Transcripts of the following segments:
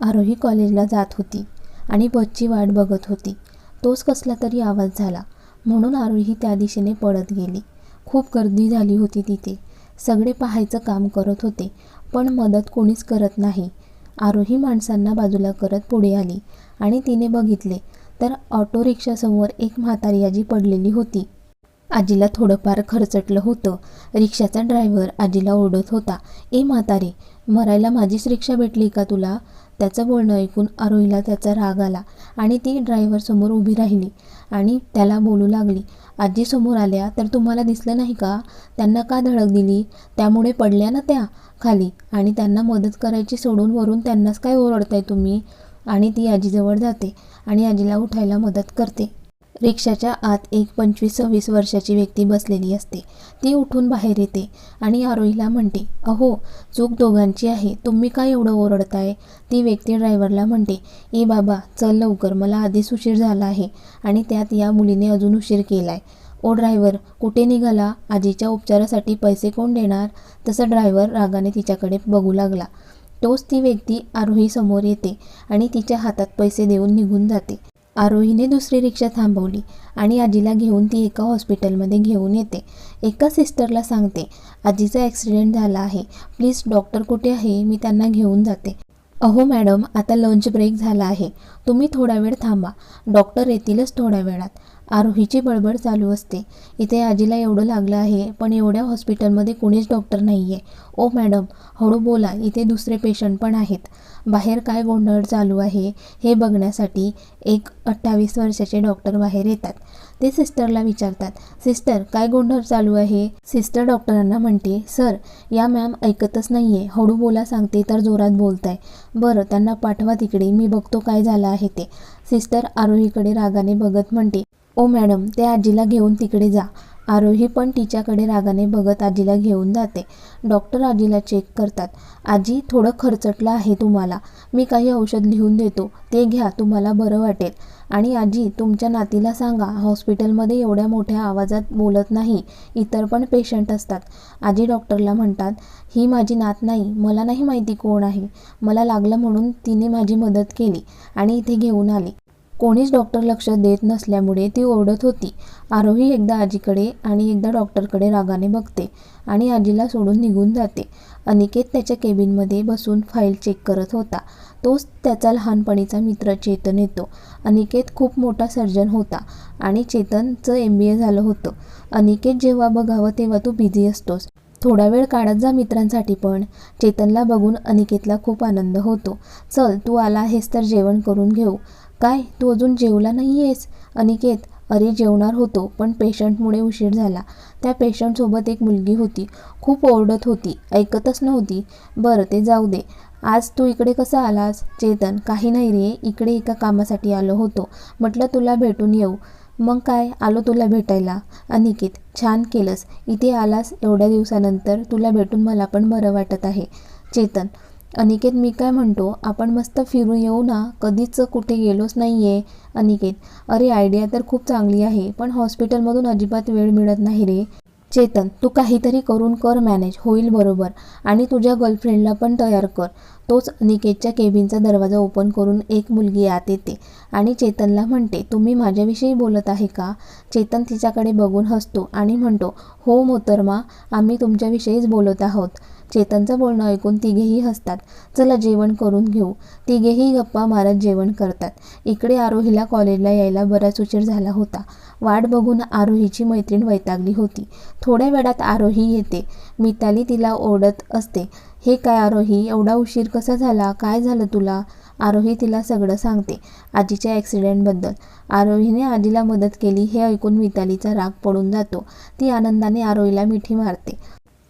आरोही कॉलेजला जात होती आणि बसची वाट बघत होती. तोच कसला तरी आवाज झाला. म्हणून आरोही त्या दिशेने पळत गेली. खूप गर्दी झाली होती तिथे. सगळे पाहायचं काम करत होते पण मदत कोणीच करत नाही. आरोही माणसांना बाजूला करत पुढे आली आणि तिने बघितले तर ऑटो रिक्षासमोर एक म्हातारी आजी पडलेली होती. आजीला थोडंफार खरचटलं होतं. रिक्षाचा ड्रायव्हर आजीला ओरडत होता ए म्हातारी मरायला माझीच रिक्षा भेटली का तुला? त्याचं बोलणं ऐकून आरोहीला त्याचा राग आला आणि ती ड्रायव्हरसमोर उभी राहिली आणि त्याला बोलू लागली आजी समोर आल्या तर तुम्हाला दिसलं नाही का? त्यांना का धडक दिली? त्यामुळे पडल्या ना त्या खाली आणि त्यांना मदत करायची सोडून वरून त्यांनाच काय ओरडताय तुम्ही? आणि ती आजीजवळ जाते आणि आजीला उठायला मदत करते. रिक्षाच्या आत एक पंचवीस सव्वीस वर्षाची व्यक्ती बसलेली असते. ती उठून बाहेर येते आणि आरोहीला म्हणते अहो चूक दोघांची आहे. तुम्ही काय एवढं ओरडताय? ती व्यक्ती ड्रायव्हरला म्हणते ए बाबा चल लवकर. मला आधीच उशीर झाला आहे आणि त्यात या मुलीने अजून उशीर केलाय. ओ ड्रायव्हर कुठे निघाला? आजीच्या उपचारासाठी पैसे कोण देणार? तसं ड्रायव्हर रागाने तिच्याकडे बघू लागला. तोच ती व्यक्ती आरोही समोर येते आणि तिच्या हातात पैसे देऊन निघून जाते. आरोहीने दुसरी रिक्षा थांबवली आणि आजीला घेऊन ती एका हॉस्पिटलमध्ये घेऊन येते. एका सिस्टरला सांगते आजीचा ॲक्सिडेंट झाला आहे. प्लीज डॉक्टर कुठे आहे? मी त्यांना घेऊन जाते. अहो मॅडम आता लंच ब्रेक झाला आहे. तुम्ही थोडा वेळ थांबा. डॉक्टर येतीलच थोड्या वेळात. आरोहीची बडबड चालू असते. इथे आजीला एवढं लागलं आहे पण एवढ्या हॉस्पिटलमध्ये कोणीच डॉक्टर नाही आहे ओ मॅडम हळू बोला इथे दुसरे पेशंट पण आहेत. बाहेर काय गोंधळ चालू आहे हे बघण्यासाठी एक अठ्ठावीस वर्षाचे डॉक्टर बाहेर येतात. ते सिस्टरला विचारतात सिस्टर काय गोंधळ चालू आहे? सिस्टर डॉक्टरांना म्हणते सर या मॅम ऐकतच नाही आहे हळू बोला सांगते तर जोरात बोलताय. बरं त्यांना पाठवा तिकडे मी बघतो काय झालं आहे ते. सिस्टर आरोहीकडे रागाने बघत म्हणते ओ मॅडम ते आजीला घेऊन तिकडे जा. आरोही पण तिच्याकडे रागाने बघत आजीला घेऊन जाते. डॉक्टर आजीला चेक करतात. आजी थोडं खर्चटलं आहे तुम्हाला. मी काही औषध लिहून देतो. ते घ्या तुम्हाला बरं वाटेल. आणि आजी तुमच्या नातीला सांगा हॉस्पिटलमध्ये एवढ्या मोठ्या आवाजात बोलत नाही. इतर पण पेशंट असतात. आजी डॉक्टरला म्हणतात ही माझी नात नाही. मला नाही माहिती कोण आहे. मला लागलं म्हणून तिने माझी मदत केली आणि इथे घेऊन आली. कोणीच डॉक्टर लक्ष देत नसल्यामुळे ती ओरडत होती. आरोही एकदा आजीकडे आणि एकदा डॉक्टरकडे रागाने बघते आणि आजीला सोडून निघून जाते. अनिकेत त्याच्या केबिनमध्ये बसून फाईल चेक करत होता. तोच त्याचा लहानपणीचा मित्र चेतन येतो. अनिकेत खूप मोठा सर्जन होता आणि चेतनचं एम बी ए झालं होतं. अनिकेत जेव्हा बघावं तेव्हा तू बिझी असतोस थोडा वेळ काढत जा मित्रांसाठी पण. चेतनला बघून अनिकेतला खूप आनंद होतो. चल तू आला आहेस तर जेवण करून घेऊ. काय तू अजून जेवला नाही आहेस अनिकेत अरे जेवणार होतो पण पेशंटमुळे उशीर झाला. त्या पेशंटसोबत एक मुलगी होती. खूप ओरडत होती. ऐकतच नव्हती. बरं ते जाऊ दे. आज तू इकडे कसा आलास? चेतन काही नाही रे. इकडे एका कामासाठी आलो होतो. म्हटलं तुला भेटून येऊ. मग काय? आलो तुला भेटायला. अनिकेत छान केलंस. इथे आलास एवढ्या दिवसानंतर. तुला भेटून मला पण बरं वाटत आहे. चेतन अनिकेत मी काय म्हणतो आपण मस्त फिरून येऊ ना कधीच कुठे गेलोच नाही आहे अनिकेत. अरे आयडिया तर खूप चांगली आहे पण हॉस्पिटलमधून अजिबात वेळ मिळत नाही रे. चेतन तू काहीतरी करून कर मॅनेज होईल बरोबर. आणि तुझ्या गर्लफ्रेंडला पण तयार कर. तोच अनिकेतच्या केबिनचा दरवाजा ओपन करून एक मुलगी आत येते. आणि चेतनला म्हणते तुम्ही माझ्याविषयी बोलत आहे का? चेतन तिच्याकडे बघून हसतो आणि म्हणतो हो मोतरमा आम्ही तुमच्याविषयीच बोलत आहोत. चेतनचं बोलणं ऐकून तिघेही हसतात. चला जेवण करून घेऊ. तिघेही गप्पा मारत जेवण करतात. इकडे आरोहीला कॉलेजला यायला बराच उशीर झाला होता. वाट बघून आरोहीची मैत्रीण वैतागली होती. थोड्या वेळात आरोही येते. मिताली तिला ओढत असते. हे काय आरोही एवढा उशीर कसा झाला? काय झालं तुला? आरोही तिला सगळं सांगते. आजीच्या ॲक्सिडेंटबद्दल. आरोहीने आजीला मदत केली हे ऐकून मितालीचा राग पडून जातो. ती आनंदाने आरोहीला मिठी मारते.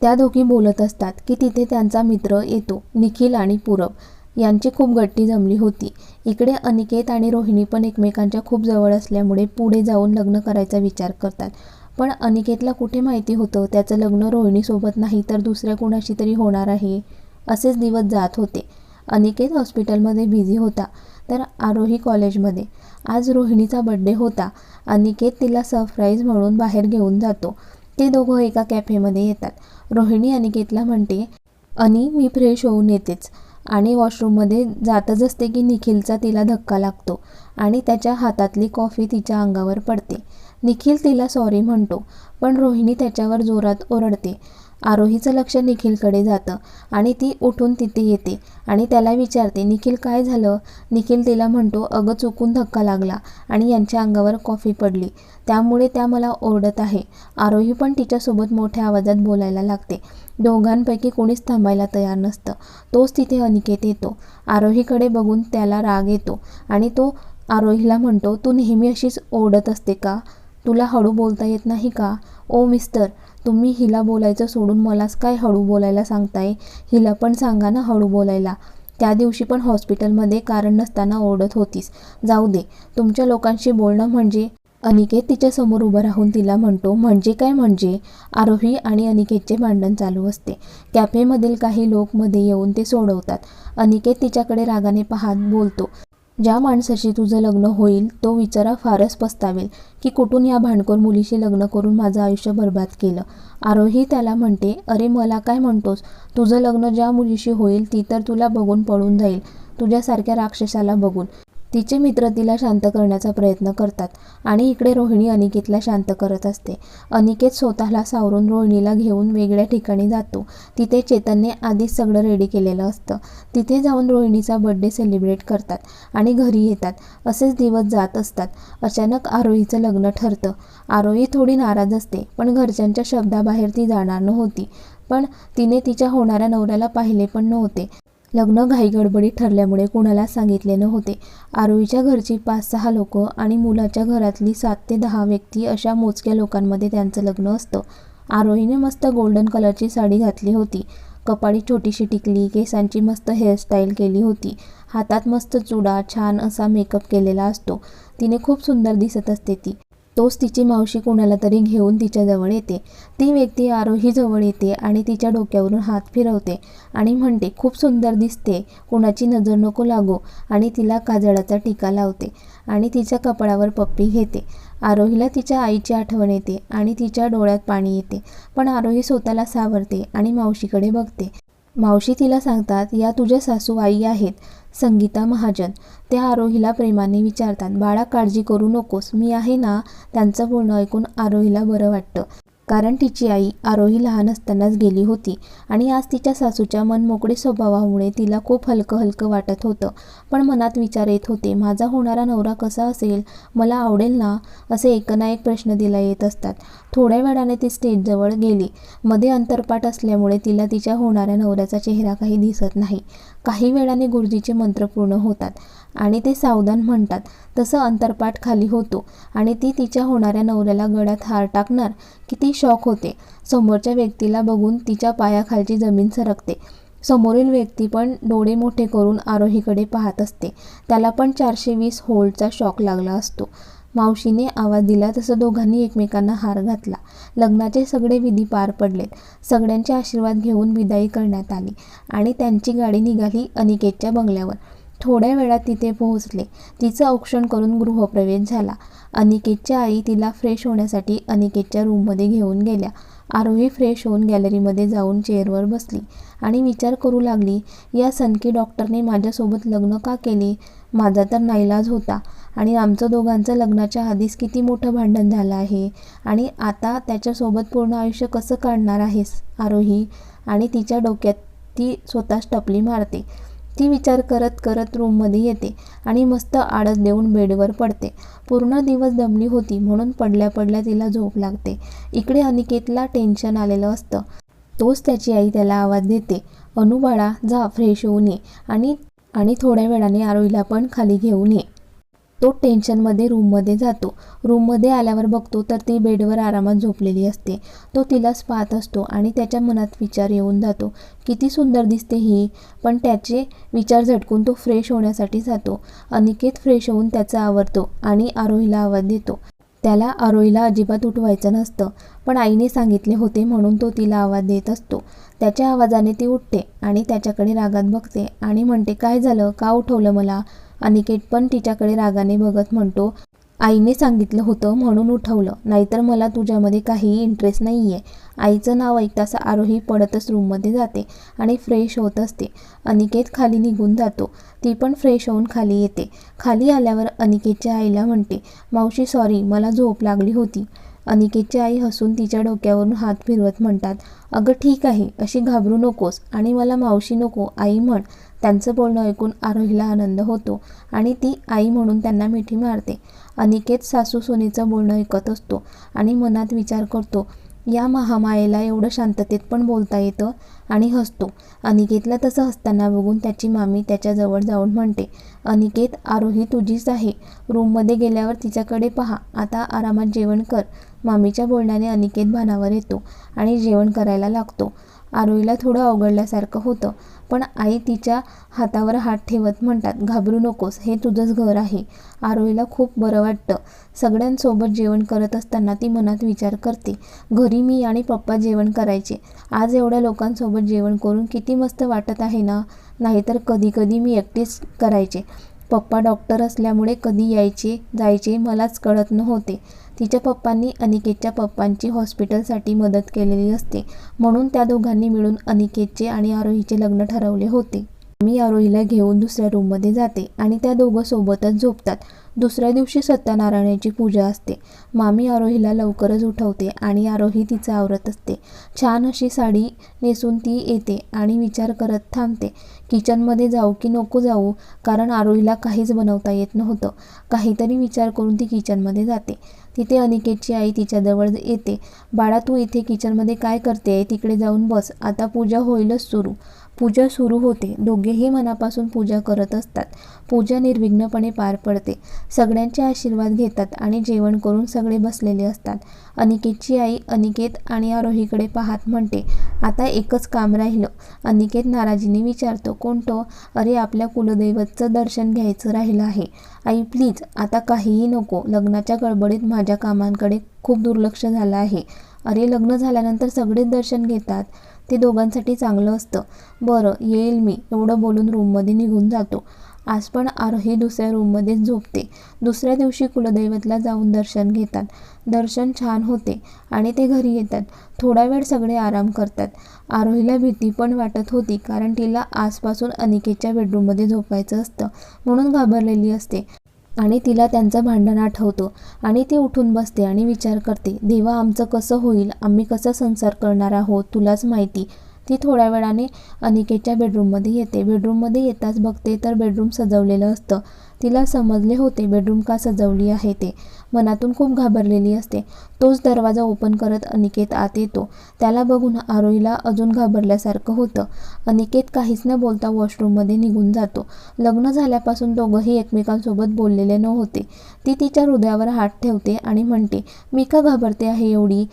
त्या दोघी बोलत असतात की तिथे त्यांचा मित्र येतो निखिल आणि पूरब. यांची खूप गट्टी जमली होती. इकडे अनिकेत आणि रोहिणी पण एकमेकांच्या खूप जवळ असल्यामुळे पुढे जाऊन लग्न करायचा विचार करतात. पण अनिकेतला कुठे माहिती होतं? त्याचं लग्न रोहिणीसोबत नाही तर दुसऱ्या कुणाशी तरी होणार आहे असेच दिवस जात होते. अनिकेत हॉस्पिटलमध्ये बिझी होता तर आरोही कॉलेजमध्ये. आज रोहिणीचा बड्डे होता. अनिकेत तिला सरप्राईज म्हणून बाहेर घेऊन जातो. ते दोघं एका कॅफेमध्ये येतात. रोहिणी अनिकेतला म्हणते आणि मी फ्रेश होऊन येतेच. आणि वॉशरूममध्ये जातच असते की निखिलचा तिला धक्का लागतो आणि त्याच्या हातातली कॉफी तिच्या अंगावर पडते. निखिल तिला सॉरी म्हणतो पण रोहिणी त्याच्यावर जोरात ओरडते. आरोहीचं लक्ष निखिलकडे जातं आणि ती उठून तिथे येते आणि त्याला विचारते निखिल काय झालं? निखिल तिला म्हणतो अगं चुकून धक्का लागला आणि यांच्या अंगावर कॉफी पडली. त्यामुळे त्या मला ओरडत आहे. आरोही पण तिच्यासोबत मोठ्या आवाजात बोलायला लागते. दोघांपैकी कोणीच थांबायला तयार नसतं. तोच तिथे अनिकेत येतो. आरोहीकडे बघून त्याला राग येतो आणि तो आरोहीला म्हणतो तू नेहमी अशीच ओरडत असते का? तुला हळू बोलता येत नाही का? ओ मिस्टर तुम्ही हिला बोलायचं सोडून मलाच काय हळू बोलायला सांगताय? हिला पण सांगा ना हळू बोलायला. त्या दिवशी पण हॉस्पिटलमध्ये कारण नसताना ओरडत होतीस. जाऊ दे तुमच्या लोकांशी बोलणं म्हणजे? अनिकेत तिच्या समोर उभं राहून तिला म्हणतो म्हणजे काय म्हणजे? आरोही आणि अनिकेतचे भांडण चालू असते. कॅफेमधील काही लोक मध्ये येऊन ते सोडवतात. अनिकेत तिच्याकडे रागाने पाहत बोलतो ज्या माणसाशी तुझं लग्न होईल तो विचारा फारच पस्तावेल की कुठून या भांडखोर मुलीशी लग्न करून माझं आयुष्य बर्बाद केलं. आरोही त्याला म्हणते अरे मला काय म्हणतोस? तुझं लग्न ज्या मुलीशी होईल ती तर तुला बघून पळून जाईल. तुझ्यासारख्या राक्षसाला बघून. तिचे मित्र तिला शांत करण्याचा प्रयत्न करतात आणि इकडे रोहिणी अनिकेतला शांत करत असते. अनिकेत स्वतःला सावरून रोहिणीला घेऊन वेगळ्या ठिकाणी जातो. तिथे चेतनने आधीच सगळं रेडी केलेलं असतं. तिथे जाऊन रोहिणीचा बड्डे सेलिब्रेट करतात आणि घरी येतात. असेच दिवस जात असतात. अचानक आरोहीचं लग्न ठरतं. आरोही थोडी नाराज असते पण घरच्यांच्या शब्दाबाहेर ती जाणार नव्हती. पण तिने तिच्या होणाऱ्या नवऱ्याला पाहिले पण नव्हते. लग्न घाईगडबडीत ठरल्यामुळे कुणाला सांगितले नव्हते. आरोहीच्या घरची पाच सहा लोकं आणि मुलाच्या घरातली सात ते दहा व्यक्ती अशा मोजक्या लोकांमध्ये त्यांचं लग्न असतं. आरोहीने मस्त गोल्डन कलरची साडी घातली होती. कपाळी छोटीशी टिकली केसांची मस्त हेअरस्टाईल केली होती. हातात मस्त चुडा छान असा मेकअप केलेला असतो. तिने खूप सुंदर दिसत असते ती. तोच तिची मावशी कोणाला तरी घेऊन तिच्याजवळ येते. ती व्यक्ती आरोही जवळ येते आणि तिच्या डोक्यावरून हात फिरवते आणि म्हणते खूप सुंदर दिसते. कोणाची नजर नको लागो. आणि तिला काजळाचा टीका लावते आणि तिच्या कपाळावर पप्पी घेते. आरोहीला तिच्या आईची आठवण येते आणि तिच्या डोळ्यात पाणी येते. पण आरोही स्वतःला सावरते आणि मावशीकडे बघते. मावशी तिला सांगतात या तुझ्या सासू आई आहेत संगीता महाजन. त्या आरोहीला प्रेमाने विचारतात बाळा काळजी करू नकोस. मी आहे ना? त्यांचं बोलणं ऐकून आरोहीला बरं वाटतं. कारण तिची आई आरोही लहान असतानाच गेली होती आणि आज तिच्या सासूच्या मनमोकळे स्वभावामुळे तिला खूप हलकं हलकं वाटत होतं. पण मनात विचार येत होते माझा होणारा नवरा कसा असेल? मला आवडेल ना? असे एक ना एक प्रश्न तिला येत असतात. थोड्या वेळाने ती स्टेजजवळ गेली. मध्ये अंतरपाठ असल्यामुळे तिला तिच्या होणाऱ्या नवऱ्याचा चेहरा काही दिसत नाही. काही वेळाने गुरुजीचे मंत्र पूर्ण होतात. आणि ते सावधान म्हणतात तसं अंतरपाठ खाली होतो आणि ती तिच्या होणाऱ्या नवऱ्याला गळ्यात हार टाकणार किती शॉक होते. समोरच्या व्यक्तीला बघून तिच्या पायाखालची जमीन सरकते. समोरील व्यक्ती पण डोळे मोठे करून आरोहीकडे पाहत असते. त्याला पण चारशे वीस होल्डचा शॉक लागला असतो. मावशीने आवाज दिला तसं दोघांनी एकमेकांना हार घातला. लग्नाचे सगळे विधी पार पडलेत. सगळ्यांचे आशीर्वाद घेऊन विदाई करण्यात आली आणि त्यांची गाडी निघाली अनिकेतच्या बंगल्यावर. थोड्या वेळात तिथे पोहोचले. तिचं औक्षण करून गृहप्रवेश झाला. अनिकेतच्या आई तिला फ्रेश होण्यासाठी अनिकेतच्या रूममध्ये घेऊन गेल्या. आरोही फ्रेश होऊन गॅलरीमध्ये जाऊन चेअरवर बसली आणि विचार करू लागली या सनकी डॉक्टरने माझ्यासोबत लग्न का केले? माझा तर नाईलाज होता आणि आमचं दोघांचं लग्नाच्या आधीच किती मोठं भांडण झालं आहे आणि आता त्याच्यासोबत पूर्ण आयुष्य कसं काढणार आहेस? आरोही आणि तिच्या डोक्यात ती स्वतःच टपली मारते. ती विचार करत करत रूममध्ये येते आणि मस्त आडस देऊन बेडवर पडते. पूर्ण दिवस दमली होती म्हणून पडल्या पडल्या तिला झोप लागते. इकडे अनिकेतला टेन्शन आलेलं असतं. तोच त्याची आई त्याला आवाज देते अनुबाळा जा फ्रेश होऊन ये आणि आणि थोड्या वेळाने आरोहीला पण खाली घेऊन ये. तो टेन्शनमध्ये रूममध्ये जातो. रूममध्ये आल्यावर बघतो तर ती बेडवर आरामात झोपलेली असते. तो तिलाच पाहत असतो आणि त्याच्या मनात विचार येऊन जातो. किती सुंदर दिसते ही. पण त्याचे विचार झटकून तो फ्रेश होण्यासाठी जातो. अनिकेत फ्रेश होऊन त्याचा आवरतो आणि आरोहीला आवाज देतो. त्याला आरोहीला अजिबात उठवायचं नसतं पण आईने सांगितले होते म्हणून तो तिला आवाज देत असतो. त्याच्या आवाजाने ती उठते आणि त्याच्याकडे रागात बघते आणि म्हणते काय झालं? का उठवलं मला? अनिकेत पण तिच्याकडे रागाने बघत म्हणतो आईने सांगितलं होतं म्हणून उठवलं नाहीतर मला तुझ्यामध्ये काहीही इंटरेस्ट नाही आहे आईचं नाव ऐकताच आरोही पडतच रूममध्ये जाते आणि फ्रेश होत असते. अनिकेत खाली निघून जातो. ती पण फ्रेश होऊन खाली येते. खाली आल्यावर अनिकेतच्या आईला म्हणते मावशी सॉरी मला झोप लागली होती. अनिकेतची आई हसून तिच्या डोक्यावरून हात फिरवत म्हणतात अगं ठीक आहे अशी घाबरू नकोस आणि मला मावशी नको आई म्हण. त्यांचं बोलणं ऐकून आरोहीला आनंद होतो आणि ती आई म्हणून त्यांना मिठी मारते. अनिकेत सासू सुनेचं बोलणं ऐकत असतो आणि मनात विचार करतो या महामायेला एवढं शांततेत पण बोलता येतं? आणि हसतो. अनिकेतला तसं हसताना बघून त्याची मामी त्याच्याजवळ जाऊन म्हणते अनिकेत आरोही तुझीच आहे. रूममध्ये गेल्यावर तिच्याकडे पहा. आता आरामात जेवण कर. मामीच्या बोलण्याने अनिकेत भानावर येतो आणि जेवण करायला लागतो. आरोईला थोडं अवघडल्यासारखं होतं पण आई तिच्या हातावर हात ठेवत म्हणतात घाबरू नकोस हे तुझंच घर आहे. आरोईला खूप बरं वाटतं. सगळ्यांसोबत जेवण करत असताना ती मनात विचार करते घरी मी आणि पप्पा जेवण करायचे. आज एवढ्या लोकांसोबत जेवण करून किती मस्त वाटत आहे ना? नाहीतर कधी कधी मी एकटीच करायचे. पप्पा डॉक्टर असल्यामुळे कधी यायचे जायचे मलाच कळत नव्हते. तिच्या पप्पांनी अनिकेतच्या पप्पांची हॉस्पिटलसाठी मदत केलेली असते. म्हणून त्या दोघांनी मिळून अनिकेतचे आणि आरोहीचे लग्न ठरवले होते. मी आरोहीला घेऊन दुसऱ्या रूममध्ये जाते आणि त्या दोघं सोबतच झोपतात. दुसऱ्या दिवशी सत्यनारायणाची पूजा असते. मामी आरोहीला लवकरच उठवते आणि आरोही तिचं आवरत असते. छान अशी साडी नेसून ती येते आणि विचार करत थांबते. किचनमध्ये जाऊ की नको जाऊ कारण आरोहीला काहीच बनवता येत नव्हतं. काहीतरी विचार करून ती किचनमध्ये जाते. तिथे अनिकेतची आई तिच्याजवळ येते. बाळा तू इथे किचनमध्ये काय करते तिकडे जाऊन बस. आता पूजा होईलच सुरू. पूजा सुरू होते. दोघेही मनापासून पूजा करत असतात. पूजा निर्विघ्नपणे पार पडते. सगळ्यांचे आशीर्वाद घेतात आणि जेवण करून सगळे बसलेले असतात. अनिकेतची आई अनिकेत आणि आरोहीकडे पाहत म्हणते आता एकच काम राहिलं अनिकेत नाराजीने विचारतो कोणतो अरे आपल्या कुलदैवतचं दर्शन घ्यायचं राहिलं आहे. आई प्लीज आता काहीही नको. लग्नाच्या गडबडीत माझ्या कामांकडे खूप दुर्लक्ष झालं आहे. अरे लग्न झाल्यानंतर सगळेच दर्शन घेतात. ते दोघांसाठी चांगलं असतं. बरं येईल मी. एवढं बोलून रूममध्ये निघून जातो. आज पण आरोही दुसऱ्या रूममध्येच झोपते. दुसऱ्या दिवशी कुलदैवतला जाऊन दर्शन घेतात. दर्शन छान होते आणि ते घरी येतात. थोडा वेळ सगळे आराम करतात. आरोहीला भीती पण वाटत होती कारण तिला आजपासून अनिकेतच्या बेडरूममध्ये झोपायचं असतं म्हणून घाबरलेली असते. आणि तिला त्यांचं भांडण आठवतं. आणि ती उठून बसते आणि विचार करते देवा आमचं कसं होईल? आम्ही कसं संसार करणार आहोत? तुलाच माहिती. ती थोड्या वेळाने अनिकेच्या बेडरूममध्ये येते. बेडरूममध्ये येताच बघते तर बेडरूम सजवलेलं असतं. तिला समजले होते बेडरूम का सजवली आहे ते. मनातून खूप घाबरलेली असते. तोच दरवाजा ओपन करत अनिकेत आत येतो. त्याला बघून आरोहीला अजून घाबरल्यासारखं होतं. अनिकेत काहीच न बोलता वॉशरूममध्ये निघून जातो. लग्न झाल्यापासून दोघंही एकमेकांसोबत बोललेले नव्हते. ती तिच्या हृदयावर हात ठेवते आणि म्हणते मी का घाबरते आहे एवढी?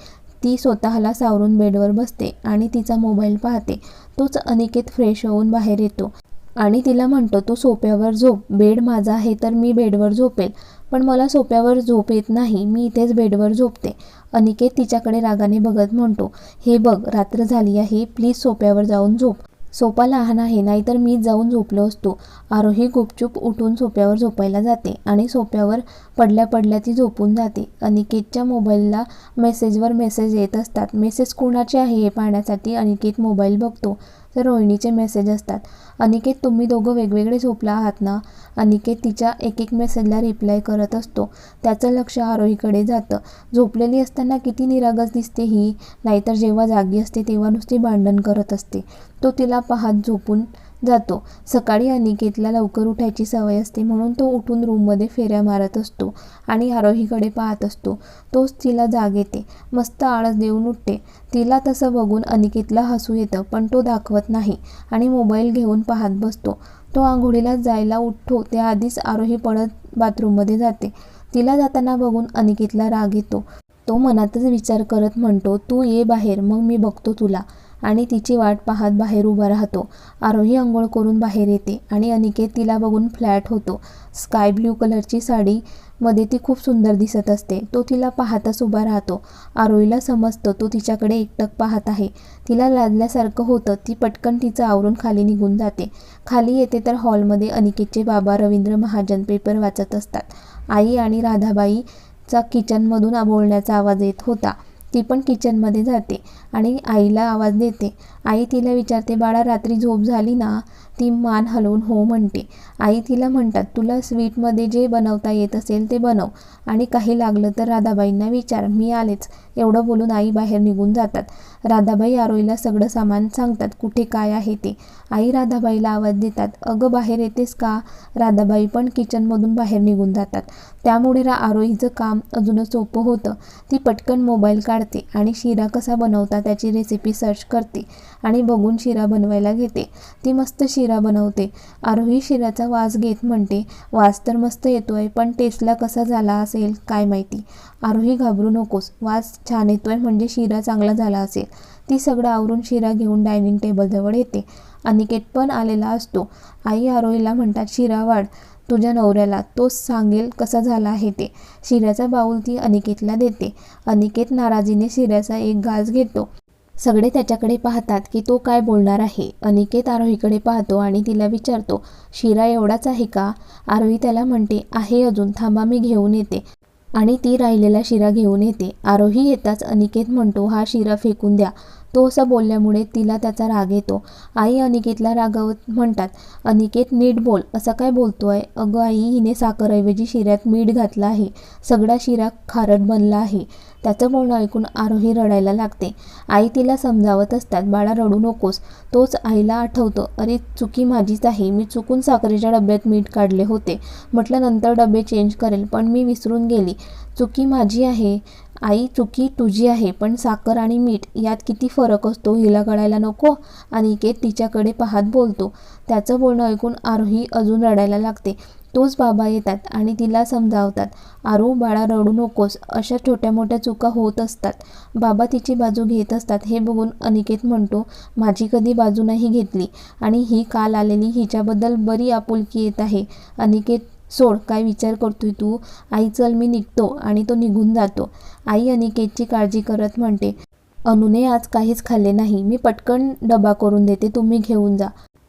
ती स्वतःला सावरून बेडवर बसते आणि तिचा मोबाईल पाहते. तोच अनिकेत फ्रेश होऊन बाहेर येतो. आणि तिला म्हणतो तू सोप्यावर झोप. बेड माझा आहे तर मी बेडवर झोपेल. पण मला सोप्यावर झोप येत नाही. मी इथेच बेडवर झोपते. अनिकेत तिच्याकडे रागाने बघत म्हणतो हे बघ रात्र झाली आहे. प्लीज सोप्यावर जाऊन झोप. सोपा लहान आहे नाहीतर मी जाऊन झोपलो असतो. आरोही गुपचूप उठून सोप्यावर झोपायला जाते आणि सोप्यावर पडल्या पडल्या ती झोपून जाते. अनिकेतच्या मोबाईलला मेसेजवर मेसेज येत असतात. मेसेज कोणाचे आहे हे पाहण्यासाठी अनिकेत मोबाईल बघतो. तर रोहिणीचे मेसेज असतात. अनिकेत तुम्ही दोघं वेगवेगळे झोपला आहात ना? अनिकेत तिच्या एक एक मेसेजला रिप्लाय करत असतो. त्याचं लक्ष आरोहीकडे जातं. झोपलेली असताना किती निरागस दिसते ही. नाहीतर जेव्हा जागी असते तेव्हा नुसती भांडण करत असते. तो तिला पाहत झोपून जातो. सकाळी अनिकेतला लवकर उठायची सवय असते म्हणून तो उठून रूममध्ये फेऱ्या मारत असतो आणि आरोहीकडे पाहत असतो. तोच तिला जाग येते. मस्त आळस देऊन उठते. तिला तसं बघून अनिकेतला हसू येतं पण तो दाखवत नाही आणि मोबाईल घेऊन पाहत बसतो. तो आंघोळीला जायला उठतो. त्याआधीच आरोही पडत बाथरूममध्ये जाते. तिला जाताना बघून अनिकेतला राग येतो. तो मनातच विचार करत म्हणतो तू ये बाहेर मग मी बघतो तुला. आणि तिची वाट पाहत बाहेर उभा राहतो. आरोही आंघोळ करून बाहेर येते आणि अनिकेत तिला बघून फ्लॅट होतो. स्काय ब्ल्यू कलरची साडी मध्ये ती खूप सुंदर दिसत असते. तो तिला पाहताच उभा राहतो. आरोहीला समजतं तो तिच्याकडे एकटक पाहत आहे. तिला लादल्यासारखं होतं. ती पटकन तिचं आवरून खाली निघून जाते. खाली येते तर हॉलमध्ये अनिकेतचे बाबा रवींद्र महाजन पेपर वाचत असतात. आई आणि राधाबाईचा किचनमधून बोलण्याचा आवाज येत होता. ती पण किचनमध्ये जाते आणि आईला आवाज देते. आई तिला विचारते बाळा रात्री झोप झाली ना? ती मान हलवून हो म्हणते. आई तिला म्हणतात तुला स्वीटमध्ये जे बनवता येत असेल ते बनव आणि काही लागलं तर राधाबाईंना विचार. मी आलेच. एवढं बोलून आई बाहेर निघून जातात. राधाबाई आरोईला सगळं सामान सांगतात कुठे काय आहे ते? आई राधाबाईला आवाज देतात अगं बाहेर येतेस का? राधाबाई पण किचनमधून बाहेर निघून जातात. त्यामुळे रा आरोहीचं काम अजूनच सोपं होतं. ती पटकन मोबाईल काढ काढते आणि शिरा कसा बनवता त्याची रेसिपी सर्च करते आणि बघून शिरा बनवायला घेते. ती मस्त शिरा बनवते. आरोही शिराचा वास घेत म्हणते वास तर मस्त येतोय पण टेस्टला कसा झाला असेल काय माहिती? आरोही घाबरू नकोस वास छान येतोय म्हणजे शिरा चांगला झाला असेल. ती सगळं आवरून शिरा घेऊन डायनिंग टेबलजवळ येते. अनिकेत पण आलेला असतो. आई आरोहीला म्हणतात शिरा वाढ. तुझ्या नवऱ्याला तोच सांगेल कसा झाला आहे ते. शिऱ्याचा बाऊल ती अनिकेतला देते. अनिकेत नाराजीने शिऱ्याचा एक घास घेतो. सगळे त्याच्याकडे पाहतात की तो काय बोलणार आहे. अनिकेत आरोहीकडे पाहतो आणि तिला विचारतो शिरा एवढाच आहे का? आरोही त्याला म्हणते आहे अजून थांबा मी घेऊन येते. आणि ती राहिलेला शिरा घेऊन येते. आरोही येताच अनिकेत म्हणतो हा शिरा फेकून द्या. तो असं बोलल्यामुळे तिला त्याचा राग येतो. आई अनिकेतला रागावत म्हणतात अनिकेत नीट बोल. असं काय बोलतोय? अगं आई हिने साखरऐवजी शिऱ्यात मीठ घातलं आहे. सगळा शिरा खारट बनला आहे. त्याचं बोलणं ऐकून आरोही रडायला लागते. आई तिला समजावत असतात बाळा रडू नकोस. तोच आईला आठवतं. अरे चुकी माझीच आहे. मी चुकून साखरेच्या डब्यात मीठ काढले होते. म्हटलं नंतर डबे चेंज करेल पण मी विसरून गेली. चुकी माझी आहे. आई चुकी तुझी आहे पण साखर आणि मीठ यात किती फरक असतो हिला कळायला नको? अनिकेत तिच्याकडे पाहत बोलतो. त्याचं बोलणं ऐकून आरोही अजून रडायला लागते. तोच बाबा येतात आणि तिला समजावतात. आरू बाळा रडू नकोस अशा छोट्या मोठ्या चुका होत असतात. बाबा तिची बाजू घेत असतात हे बघून अनिकेत म्हणतो माझी कधी बाजू नाही घेतली आणि ही काल आलेली हिच्याबद्दल बरी आपुलकी येत आहे. अनिकेत सोड काय विचार करतोय तू? आई चल मी निघतो आणि तो निघून जातो. आई अनिकेतची काळजी करत म्हणते अनुने आज काहीच खाल्ले नाही. मी पटकन डबा करून देते. तुम्ही घेऊन जा.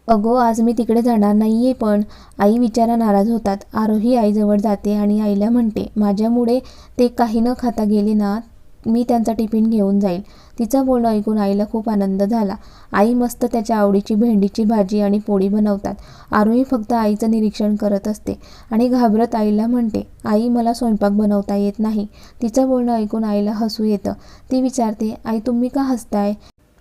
अगं आज मी तिकडे जाणार नाही आहे पण. आई विचारा नाराज होतात. आरोही आईजवळ जाते आणि आईला म्हणते माझ्यामुळे ते काही न खाता गेले ना मी त्यांचा टिफिन घेऊन जाईल. तिचं बोलणं ऐकून आईला खूप आनंद झाला. आई मस्त त्याच्या आवडीची भेंडीची भाजी आणि पोळी बनवतात. आरोही फक्त आईचं निरीक्षण करत असते आणि घाबरत आईला म्हणते आई मला स्वयंपाक बनवता येत नाही. तिचं बोलणं ऐकून आईला हसू येतं. ती विचारते आई तुम्ही का हसताय?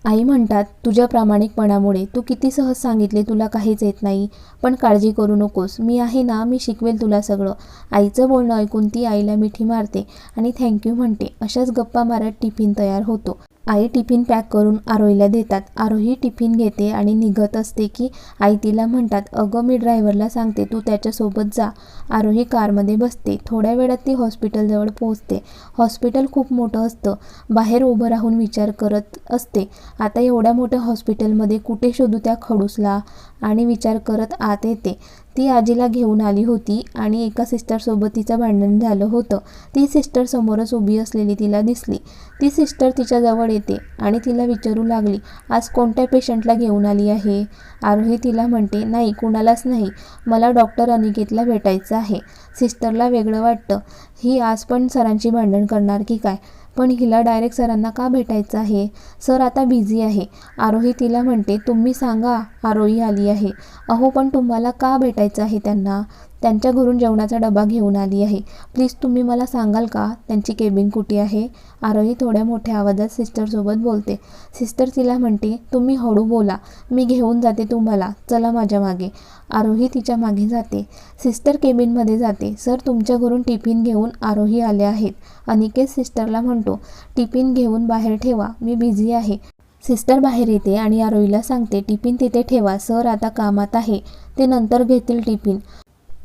आई म्हणतात तुझ्या प्रामाणिकपणामुळे. तू किती सहज सांगितले तुला काहीच येत नाही. पण काळजी करू नकोस. मी आहे ना मी शिकवेल तुला सगळं. आईचं बोलणं ऐकून ती आईला मिठी मारते आणि थँक्यू म्हणते. अशाच गप्पा मारत टिफिन तयार होतो. आई टिफिन पॅक करून आरोहीला देतात. आरोही टिफिन घेते आणि निघत असते की आई तिला म्हणतात अगं मी ड्रायव्हरला सांगते तू त्याच्यासोबत जा. आरोही कारमध्ये बसते. थोड्या वेळात ती हॉस्पिटलजवळ पोहोचते. हॉस्पिटल खूप मोठं असतं. बाहेर उभं राहून विचार करत असते. आता एवढ्या मोठ्या हॉस्पिटलमध्ये कुठे शोधू त्या खडूसला? आणि विचार करत आत येते. ती आजीला घेऊन आली होती आणि एका सिस्टरसोबत तिचं भांडण झालं होतं. ती सिस्टर समोरच उभी असलेली तिला दिसली. ती सिस्टर तिच्याजवळ येते आणि तिला विचारू लागली आज कोणत्या पेशंटला घेऊन आली आहे? आरोही तिला म्हणते नाही कुणालाच नाही. मला डॉक्टर अनिकेतला भेटायचं आहे. सिस्टरला वेगळं वाटतं. ही आज पण सरांची भांडण करणार की काय? पण हिला डायरेक्ट सरांना का भेटायचं आहे? सर आता बिझी आहे. आरोही तिला म्हणते तुम्ही सांगा आरोही आली आहे. अहो पण तुम्हाला का भेटायचं आहे त्यांना? त्यांच्या घरून जेवणाचा डबा घेऊन आली आहे. प्लीज तुम्ही मला सांगाल का? त्यांची केबिन कुठे आहे? आरोही थोड्या मोठ्या आवाजात सिस्टरसोबत बोलते. सिस्टर तिला म्हणते तुम्ही हळू बोला. मी घेऊन जाते तुम्हाला. चला माझ्या मागे. आरोही तिच्यामागे जाते. सिस्टर केबिनमध्ये जाते. सर तुमच्या घरून टिफिन घेऊन आरोही आले आहेत. अनिकेत सिस्टरला म्हणतो टिफिन घेऊन बाहेर ठेवा. मी बिझी आहे. सिस्टर बाहेर येते आणि आरोहीला सांगते टिफिन तिथे ठेवा. सर आता कामात आहे. ते नंतर घेतील टिफिन.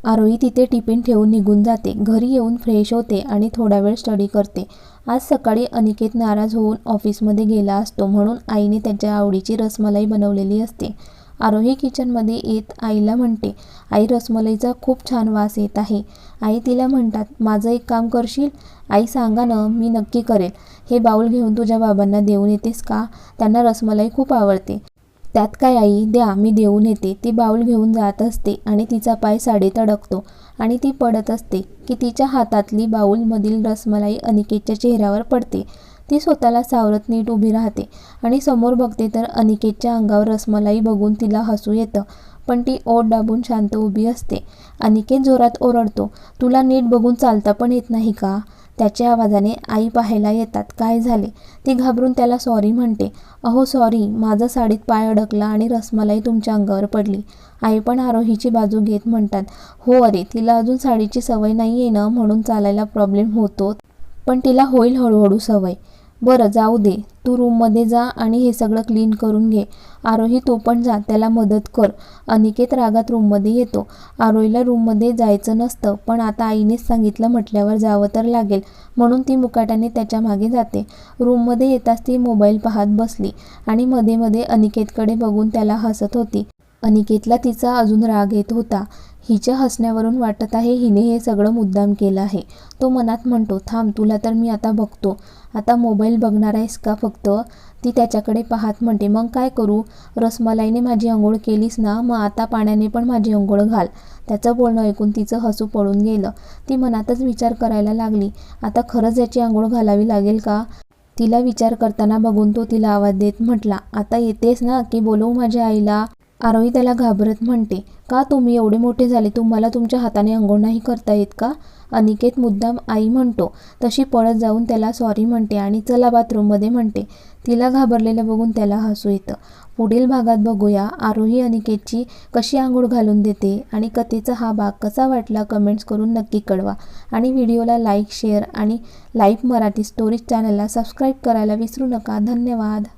आरोही तिथे टिफिन ठेवून निघून जाते. घरी येऊन फ्रेश होते आणि थोडा वेळ स्टडी करते. आज सकाळी अनिकेत नाराज होऊन ऑफिसमध्ये गेला असतो म्हणून आईने त्याच्या आवडीची रसमलाई बनवलेली असते. आरोही किचनमध्ये येत आईला म्हणते आई रसमलाईचा खूप छान वास येत आहे. आई तिला म्हणतात माझं एक काम करशील? आई सांगा ना मी नक्की करेल. हे बाऊल घेऊन तुझ्या बाबांना देऊन येतेस का? त्यांना रसमलाई खूप आवडते. त्यात काय आई द्या मी देऊन येते. ती बाऊल घेऊन जात असते आणि तिचा पाय साडीत अडकतो आणि ती पडत असते की तिच्या हातातली बाऊलमधील रसमलाई अनिकेतच्या चेहऱ्यावर पडते. ती स्वतःला सावरत नीट उभी राहते आणि समोर बघते तर अनिकेतच्या अंगावर रसमलाई बघून तिला हसू येतं. पण ती ओट दाबून शांत उभी असते. अनिकेत जोरात ओरडतो तुला नीट बघून चालता पण येत नाही का? त्याच्या आवाजाने आई पाहायला येतात. काय झाले? ती घाबरून त्याला सॉरी म्हणते. अहो सॉरी. माझा साडीत पाय अडकला आणि रसमलाई तुमच्या अंगावर पडली. आई पण आरोहीची बाजू घेत म्हणतात हो अरे तिला अजून साडीची सवय नाही आहे ना म्हणून चालायला प्रॉब्लेम होतो. पण तिला होईल हळूहळू सवय. बरं जाऊ दे. तू रूममध्ये जा आणि हे सगळं क्लीन करून घे. आरोही तो पण जा त्याला मदत कर. अनिकेत रागात रूममध्ये येतो. आरोहीला रूममध्ये जायचं नसतं पण आता आईनेच सांगितलं म्हटल्यावर जावं तर लागेल म्हणून ती मुकाट्याने त्याच्यामागे जाते. रूममध्ये येताच ती मोबाईल पाहत बसली आणि मध्ये मध्ये अनिकेतकडे बघून त्याला हसत होती. अनिकेतला तिचा अजून राग येत होता. हिच्या हसण्यावरून वाटत आहे हिने हे सगळं मुद्दाम केलं आहे. तो मनात म्हणतो थांब तुला तर मी आता बघतो. आता मोबाईल बघणार आहेस का फक्त? ती त्याच्याकडे पाहत म्हणते मग काय करू? रसमलाईने माझी आंघोळ केलीस ना मग आता पाण्याने पण माझी आंघोळ घाल. त्याचं बोलणं ऐकून तिचं हसू पडून गेलं. ती मनातच विचार करायला लागली. आता खरंच याची आंघोळ घालावी लागेल का? तिला विचार करताना बघून तो तिला आवाज देत म्हटला आता येतेस ना की बोलवू माझ्या आईला? आरोही त्याला घाबरत म्हणते का तुम्ही एवढे मोठे झाले? तुम्हाला तुमच्या हाताने अंघोळ नाही करता येत का? अनिकेत मुद्दाम आई म्हणतो. तशी पळत जाऊन त्याला सॉरी म्हणते आणि चला बाथरूममध्ये म्हणते. तिला घाबरलेलं बघून त्याला हसू येतं. पुढील भागात बघूया आरोही अनिकेतची कशी आंघोळ घालून देते आणि कथेचा हा भाग कसा वाटला कमेंट्स करून नक्की कळवा. आणि व्हिडिओला लाईक शेअर आणि लाईव्ह मराठी स्टोरीज चॅनलला सबस्क्राईब करायला विसरू नका. धन्यवाद.